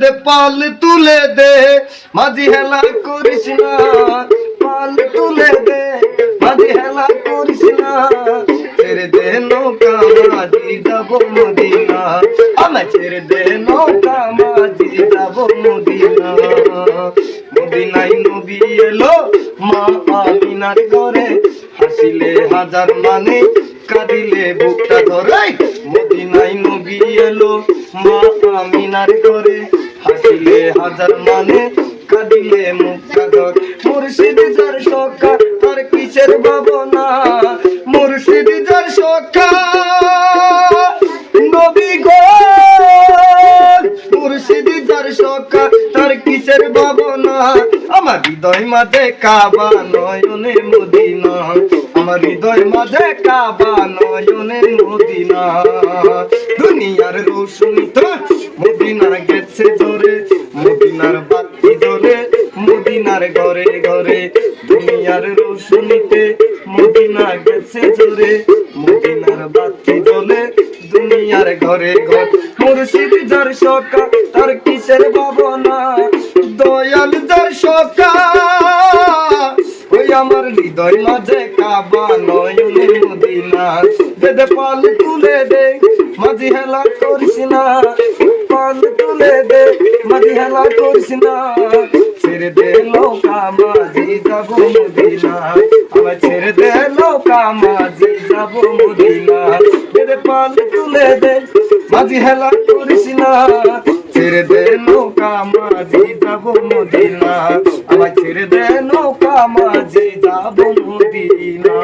দে পাল তুলে দে, মাঝি হেলা করিস না, পাল তুলে দে, মাঝি হেলা করিস না, ছেড়ে দে নৌকা মাঝি, যাব মদিনা। আমার ছেড়ে দে নৌকা মাঝি, যাব মদিনা। মদিনাই নবী এলো, মা আমিনার করে হাসিলে হাজার মানে কাঁদিলে বুকটা ধরে। মদিনাই নবী এলো, মা আমিনার করে হাসিলে হাজার মানে কাঁদিলে মুখটা ধর। মুর্শিদ যার সখা, তার কিসের ভাবনা? মুর্শিদ সখা হৃদয় মাঝে কাবা নয়নে মদিনা। আমার হৃদয় মদিনা। দুনিয়ার রোশনি তো জোরে মদিনার বাতি জ্বলে, মদিনার ঘরে ঘরে দুনিয়ার রোশনিতে মদিনা গেছে জোরে। মদিনার বাতি জ্বলে, দুনিয়ার ঘরে ঘর। মুর্শিদ যার সকা তার কিসের ভাবনা? দয়াল যার সকা ওই আমার হৃদয় মাঝে কাবা নয়নে মদিনা দে পাল তুলে দে, মাঝি হেলা করিস না। তুলে দে মাঝি হেলা করিস না। ছেড়ে দে নৌকা, মাঝি যাব মদিনা। আমার ছেড়ে দে নৌকা, মাঝি যাব মদিনা। দে পাল তুলে দে, মাঝি হেলা করিস না। ছেড়ে দে নৌকা, মাঝি যাব মদিনা। আমার ছেড়ে দে নৌকা, মাঝি যাব মদিনা।